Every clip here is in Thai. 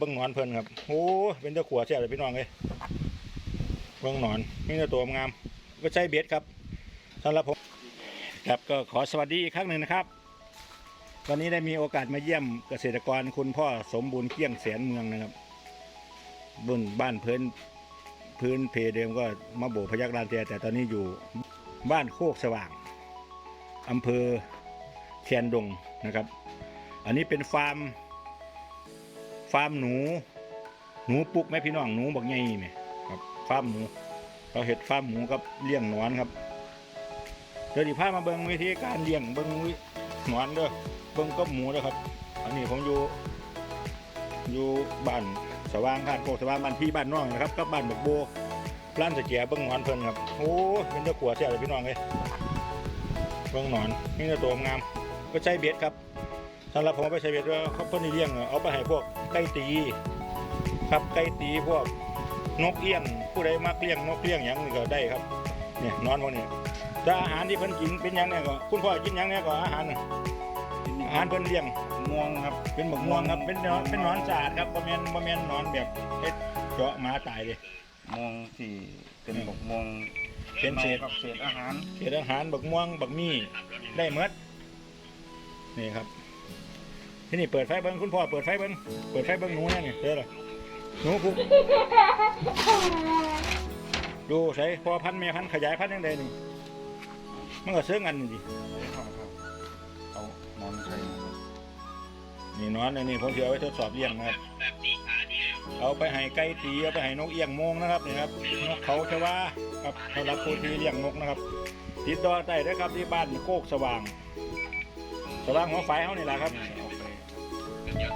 เบิ้งหนอนเพลินครับโอ้เป็นเจ้าขัวแซ่บเลยพี่น้องเลยเบิ้งหนอนนี่เจ้าตัวงามก็ใช้เบ็ดครับสำหรับผมครับก็ขอสวัสดีอีกครั้งหนึ่งนะครับตอนนี้ได้มีโอกาสมาเยี่ยมเกษตรกรคุณพ่อสมบูรณ์เกี้ยงแสนเมืองนะครับบนบ้านเพิ่นพื้นเพเดิมก็มาโบพยักรานเตียแต่ตอนนี้อยู่บ้านโคกสว่างอำเภอแคนดงนะครับ อันนี้เป็นฟาร์ม ฟาร์มหนู หนูปลุกไหมพี่น้องหนูบักใหญ่ไหมครับฟาร์มหนูเราเห็ดฟาร์มหมูกับเลี้ยงหนอนครับเดี๋ยวดิพามาเบิ่งวิธีการเลี้ยงเบิ่งวิหนอนเด้อเบิ่งกับหมูเด้อครับ อันนี้ผมอยู่อยู่บ้านสว่างข้านโคกสว่างบ้านพี่บ้านน้องนะครับกับบ้านบกโบร้านสะเกียเบิ่งหนอนเพิ่นครับโอ้เป็นเจ้าขัวแซ่บเลยพี่น้องเลยเบิ่งหนอนนี่เจ้าตัวงามก็ใช้เบ็ดครับ สำหรับผมเอาไปใช้เบ็ดว่าเขาเพิ่นนี่เลี้ยงเอาไปให้พวกไก่ตีครับไก่ตีพวกนกเอี้ยงผู้ใดมักเลี้ยงนกเลี้ยงหยังนี่ก็ได้ครับเนี่ยนอนพวกนี้แต่อาหารที่เพิ่นกินเป็นหยังเนี่ยก็คุณพ่อกินหยังเนี่ยก็อาหารน่ะอาหารเพิ่นเลี้ยงม่วงครับ เป็นหมกม่วงครับเป็นหนอนเป็นหนอนสะอาดครับบ่แม่นบ่แม่นหนอนแบบเฮ็ดเจาะหมาตายเลยม่วงที่เป็นบกม่วงเป็นเศษกับเศษอาหารเศษอาหารบักม่วงบักมี่ได้หมดนี่ครับ ที่นี่เปิดไฟเบิ้งคุณพ่อเปิดไฟเบิ้งเปิดไฟเบิ้งหนูเนี่ยนี่เด้อเหรอหนูคุกดูใส่พอพันธุ์แม่พันขยายพันยังไงนี่มันก็เสื่องันนี่ดิครับเอานอนใส่นี่นอนอันนี่ผมจะเอไว้ทดสอบเลี้ยงนะครับเอาไปให้ไก่ตีเอาไปให้นกเอี้ยงโมงนะครับนี่ครับนกเขาชวาครับสำหรับผู้ที่เลี้ยงนกนะครับติดต่อได้เด้อครับที่บ้านโคกสว่าง สว่างหัวไฟเขานี่แหละครับนี่เอาไป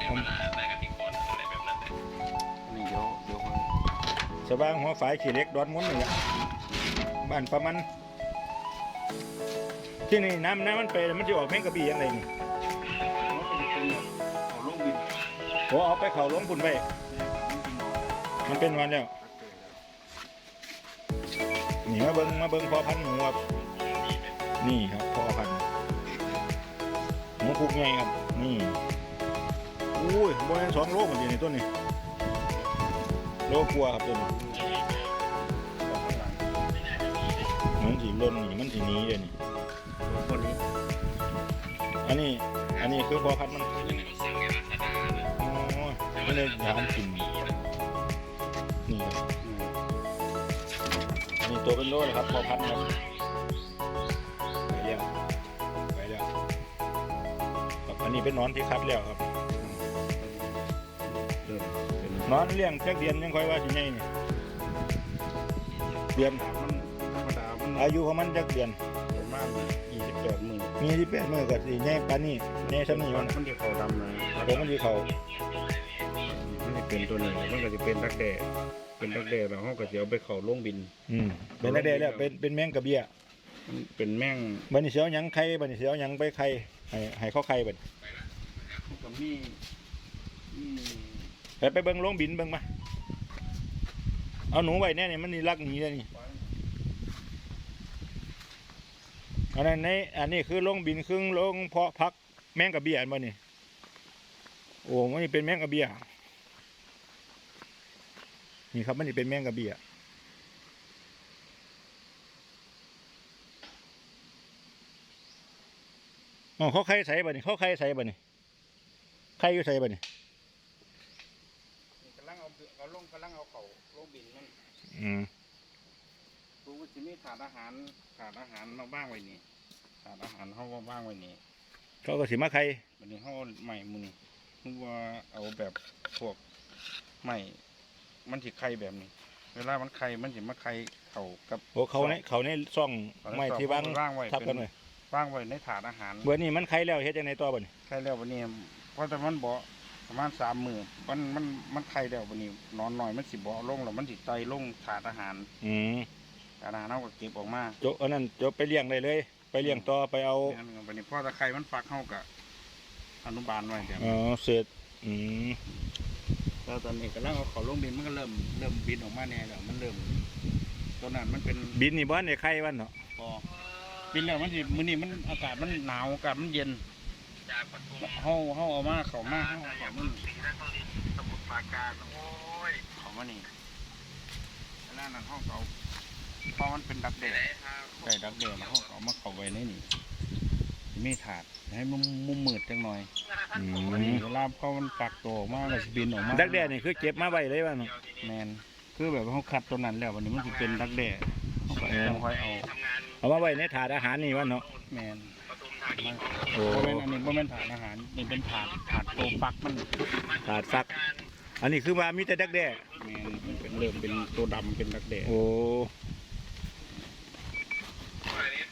ผมนี่เดี๋ยวเดี๋ยวค่อยสว่างหัวไฟขี้เล็กดอนมุนนี่แหละบ้านประมันที่นี่น้ำน้ำมันไปมันจะออกแมงกะบี่ยังไงนี่มันเป็นเป็นแบบเอาลงบินโอ้เอาไปเขาล้มพุ่นไปมันเป็นวันแล้วนี่มาเบิ้งมาเบิ้งพอพันหมูครับนี่ครับพอพัน ธุ์หมูคุกไงครับ นี่อุ้ยบริเวณสองโลมันอยู่ในต้นนี้โลกลัวครับต้นนี้ออกข้างหลังมันถีล่นนี่มันถีนี้เลยนี่คนนี้ อันนี้ อันนี้คือพอพันธุ์มันอ๋อมันเลยามกินนี่ครับนนี้ตัวเป็นโลเลยครับพอพันธุ์ครับ นนี้เป็นหนอนที่คัดแล้วครับเริ่มเป็นนอนเลี้ยงจักเดือนยังค่อยว่าสิไงนี่เดือนมันธรรมดามันอายุของมันจักเดือนประมาณยี่สิบแปดหมื่นมีที่แปดมื่อก็สิแง่ปานนี้แง่ชั้นนี้มัมันนมันจะเขาดำเลยเดี๋ยวมันดีเขามันจะเป็นตัวนี้มันก็จะเป็นตักแด่เป็นตักแด่แล้วเขาก็จะเอาไปเขาลงบิน อืมเป็นอะไรแล้วเป็นเป็นแมงกระเบี้ยมันเป็นแม่งบัดนี้เสียวหยังไข่บัดนี้เสียวหยังไปไข่ ให้ให้เขาไข่บัดกับมีมีไปไปเบิ่งโรงบินเบิ่งมา เอาหนูไว้แน่นี่มันนี่รักหนีเลยนี่อันนั้นในอันนี้คือโรงบินครึ่งโรงเพาะพักแมงกระเบี้ยอันบ่นี่โอ้มันนี่เป็นแมงกระเบี้ยนี่ครับมันนี่เป็นแมงกระเบี้ย อ๋อเขาไข่ใส่บ่นี่เขาไข่ใส่บ่นี่ไข่อยู่ใส่บ่นี่กำลังเอาเอาลงกำลังเอาเขาลงบินมันอืมดูว่าจะมีถาดอาหารถาดอาหารมาบ้างไว้นี่ถาดอาหารเขามาบ้างไว้นี่เขาก็สิมาไข่วันนี้เขาใหม่มือนี่คือว่าเอาแบบพวกใหม่มันสิไข่แบบนี้ เวลามันไข่มันสิมาไข่เขากับโอ้เขาในเขาในซ่องไม้ที่วางว่างไว้ทับกันไว้ ว่างไว้ในถาดอาหารเบอร์นี้มันไข่แล้วเฮ็ดจังไดต่อบ่นี่ไข่แล้ววันนี้เพราะแต่มันบ่ประมาณสามมือมันมันมันไข่แล้ววันนี้นอนหน่อยมันสิบ่ลงแล้วมันสิไตลงถาดอาหาร อืมถาดอาหารเราก็เก็บออกมาจบอันนั้นจบไปเลี้ยงได้เลย ไปเลี้ยงต่อไปเอาเนี่ยมันวันนี้พอตะไคร้มันฟักเข้ากับอนุบาลไว้เดี๋ยวเออเสร็จอืมแล้วตอนนี้กำลังเอาเขาลงบินมันก็เริ่มเริ่มบินออกมาแน่แล้วมันเริ่มตัวนั้นมันเป็นบินนี่บ่ทันได้ไข่วันเนาะ พอบินแล้วมันสิมื้อนี้มันอากาศมันหนาวอากาศมันเย็นเฮาเฮาเอามาเข้ามาเฮาเอาเข้ามันปากกาโอ้ยเขามานี่เวลานั้นห้องเขาเพราะมันเป็นดักไปเด็ไหนครับไก่ดักเด็แล้วห้องเขามาเข้าไว้ในนี่มีถาดให้มุมมุมมืดจังหน่อยอืวันนี้มเวลาเขามันปักตัวออกมาก็สิบินออกมาดักแด้นี่คือเก็บมาไว้เลยว่าเนาะแมนคือแบบเขาคัดตัวนั้นแล้ววันนี้มันจะเป็นดักแด้เขาก็ต้องค่อยเอาทำงาน เอามาไว้ในถาดอาหารนี่ว่าเนาะแมนปทุมธานีของโอ้โมเมนอันนี้โมเมนถาดอาหารนี่เป็นถาดถาดตัวปักมันถาดฟัก อันนี้คือว่ามีแต่ดักแด้แมนมันเป็นเริ่มเป็นตัวดำเป็นดักแด้โอ้อันนี้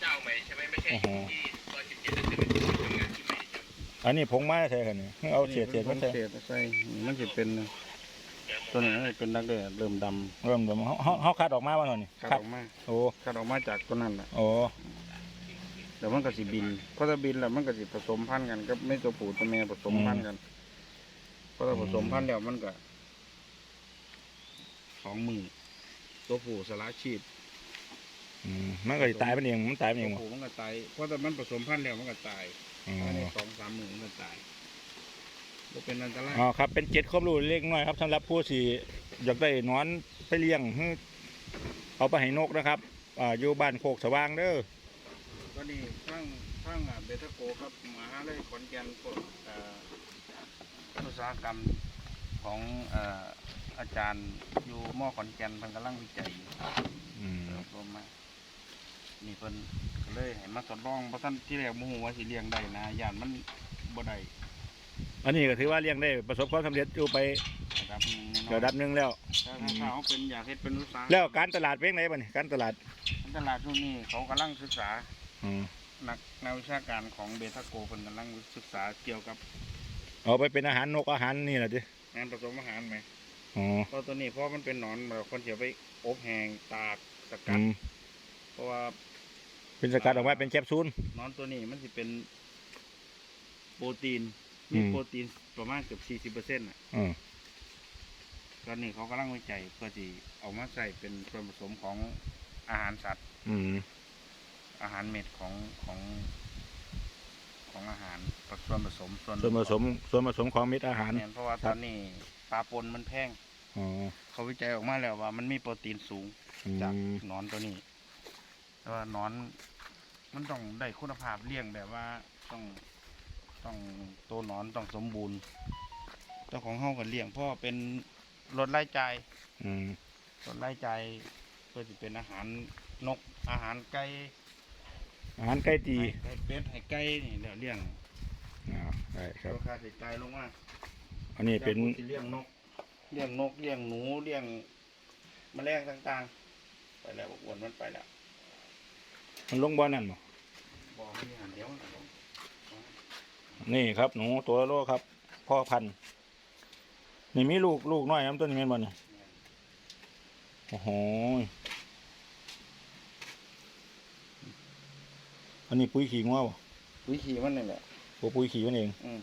เจ้าใหม่ใช่ไหมไม่ใช่โอ้โหที่ซอยสิบเจ็ดแต่เป็นที่ทำงานที่ใหม่ใช่ไหมอันนี้ผงไม้ใช่กันนี่เอาเศษเศษมาใส่เศษใส่มันจะเป็น ตัวนี้มันเป็นดักแด้เริ่มดำเริ่มเริ่มเฮาเฮาเฮาคัดออกมาว่าเนาะนี่คัดคัดออกมาโอ้คัดออกมาจากตัวนั้นแหละโอ้เดี๋ยวมันก็สิบินพอจะบินแล้วมันก็สิผสมพันธุ์กันก็ไม่ตัวผู้ตัวแม่ผสมพันธุ์กันพอเราผสมพันธุ์แล้วมันก็สองมือตัวผู้สละชีพ อืมมันก็สิตายมันเองมันตายมันตัเอวงบ่ผู้มันก็ตายเพราะแต่มันผสมพันธุ์แล้วมันก็ตายอ๋ภายในอสองสามมือมันก็ตาย บ่เป็นอันตรายอ๋อครับเป็นเจ็ดความรู้เล็กน้อยครับสำหรับผู้ที่อยากได้หนอนไปเลี้ยงให้เอาไปให้นกนะครับอ่าอยู่บ้านโคกสว่างเด้อก็นี่ทั้งทั้งอะเบทาโกครับมหาเลยขอนแก่นพวกเอ่ออุตสาหกรรมของเอ่ออาจารย์อยู่มอขอนแก่นเพิ่นกำลังวิจัยอยู่อืมเติบโตมานี่เพิ่นก็เลยให้มาทดลองเพราะท่านที่แรกโมโหว่าสิเลี้ยงได้นะย่านมันบ่ได้ อันนี้ก็ถือว่าเลี้ยงได้ประสบความสำเร็จอยู่ไประดับหนึงแน่นอนระดับหนึ่งแล้วถ้าถ้าถ้าเขาเป็นอยากเฮ็ดเป็นอุตสาหกรรมแล้วการตลาดเป็นไงบ้างการตลาดตลาดช่วงนี้เขากำลังศึกษาอืมนักนักวิชาการของเบทาโกเพิ่นกำลังศึกษาเกี่ยวกับเอาไปเป็นอาหารนกอาหารนี่แหละดิงานผสมอาหารไหมอ๋อเพราะตัวนี้เพราะมันเป็นหนอนแบบคนเสียไปอบแห้งตากสกัอืดมเพราะว่าเป็นสกัดออกมาเป็นแคปซูล หนอนตัวนี้มันสิเป็นโปรตีนอื มีมโปรตีนประมาณเกือบสี่สิบเปอร์เซ็นต์่ะอืมตอนนี้เขากำลังวิจัยเพื่อที่เอามาใส่เป็นส่วนผสมของอาหารสัตว์ อืมอาหารเม็ดของของของอาหารส่วนผสมส่วนส่วนผสมส่วนผสมของเม็ดอาหารเนี่ยเพราะว่าตอนนี้ปลาปนมันแพงอ๋อเขาวิจัยออกมาแล้วว่ามันมีโปรตีนสูงอืจากมหนอนตัวนี้แต่ว่าหนอนมันต้องได้คุณภาพเลี้ยงแบบว่าต้อง ต้องตัวหนอนต้องสมบูรณ์เจ้าของเฮาก็เลี้ยงเพราะว่าเป็นลดรายจ่ายอืมลดรายจ่ายเพื่อจะเป็นอาหารนกอาหารไก่อาหารไก่ตีไก่เป็ดให้ไก่นี่เดี๋ยวเลี้ยงอ่าได้ครับราคาใช้จ่ายลงมาอันนี้เป็นจากที่เลี้ยงนกเลี้ยงนกเลี้ยงหนูเลี้ยงแมลงต่างๆ ไปแล้วอ้วนมันไปแล้วมันลงบ่อนั่นบ่บ่ไม่มีอาหารเดียวมันก็ลง นี่ครับหนูตัวละโลครับ พ่อพันธุ์นี่มีลูกลูกน้อยน้ำต้นนี้แม่นบ่นี่โอ้โหอันนี้ปุ๋ยขี้งัวบ่ปุ๋ยขี้มันนี่แหละโอ้ปุ๋ยขี้มันเองอืม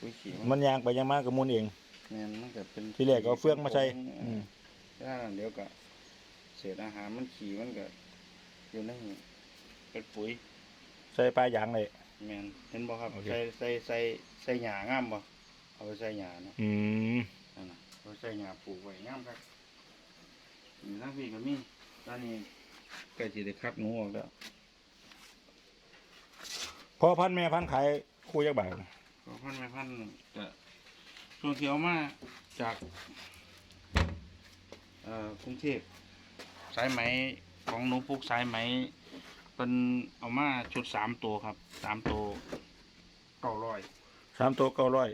ปุ๋ยขี้มันยางไปยางมากับมูลเอง แม่นมันก็เป็นที่แรกก็เอาเฟืองมาใส่อืมถ้าเดี๋ยวก็เศษอาหารมันขี้มันก็อยู่ในนี่เป็นปุ๋ยใส่ปลายางเลย แม่นเห็นบ่ครับ โอเค ใส่ใส่ใส่ใส่หญ้างามบ่เอาไปใส่หญ้าเนาะอืมนั่นน่ะเอาไปใส่หญ้าปลูกไว้งามครับนี่ทั้งพี่ก็มีตอนนี้ใกล้สิได้คัดหนูออกแล้วพ่อพันธุ์แม่พันธุ์ขายคู่ยักบาทก็พันไม่พันจะช่วงเที่ยวมาจากเอ่อกรุงเทพสายไหมของหนูปุกสายไหม เป็นเอามาชุดสามตัวครับสามตัวเก้าร้อยสามตัวเก้าร้อย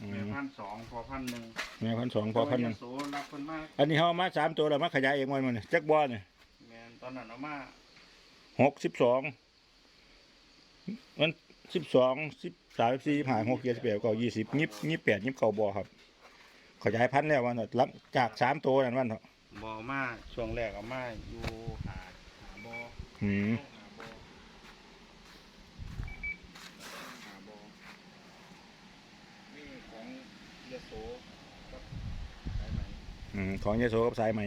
อืแม่มพันสองพอพันหนึ่งแม่พันธุ์สองพ่อพันธุ์หนึ่งโสรับคนมากอันนี้เขาเอามาสามตัวแล้วมาขยายเองวันมันจักบอลเนี่ยแม่นตอนนั้นเอามาหกสิบสองมันสิบสองสิบสามสี่ห้าหกเจ็ดสิบแปดเก้ายี่สิบยี่ยี่แปดยี่เก้าบอครับ ขยายพันธุ์แล้ววันเถอะหลังจากสามตัวนั่นวันเถอะบเอามาช่วงแรกเอามาอยู่หาหาบออืม หาบอหาบอมีของ ยโสกับสายไหมอืมของยาโสกับสายไหม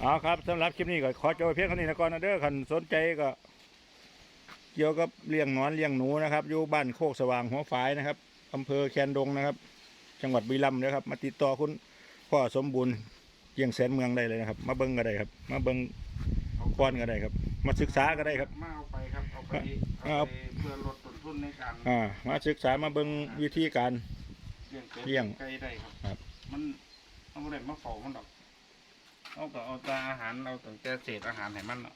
เอาครับสำหรับคลิปนี้ก็ขอจบไว้เพียงเท่านี้นะก่อนนะเด้อคันสนใจก็ เกี่ยวกับเลี้ยงหนอนเลี้ยงหนูนะครับอยู่บ้านโคกสว่างหัวฝายนะครับอำเภอแคนดงนะครับ จังหวัดบุรีรัมย์นะครับ มาติดต่อคุณพ่อสมบูรณ์เยียงแสนเมืองได้เลยนะครับ มาเบิ้งก็ได้ครับ มาเบิ้งเอาก้อนก็ได้ครับ มาศึกษาก็ได้ครับ มาเอาไปครับเอาไปเอาเอาไปเพื่อลดต้นทุนในการอ่ามาศึกษามาเบิ้งวิธีการเลี้ยงเป็ดเลี้ยงไก่ได้ครับ ครับ มันเอาไม่ได้มาเฝ้ามันดอกเอาก็เอาแต่อาหารเอาตั้งแต่เศษอาหารให้มันเนาะ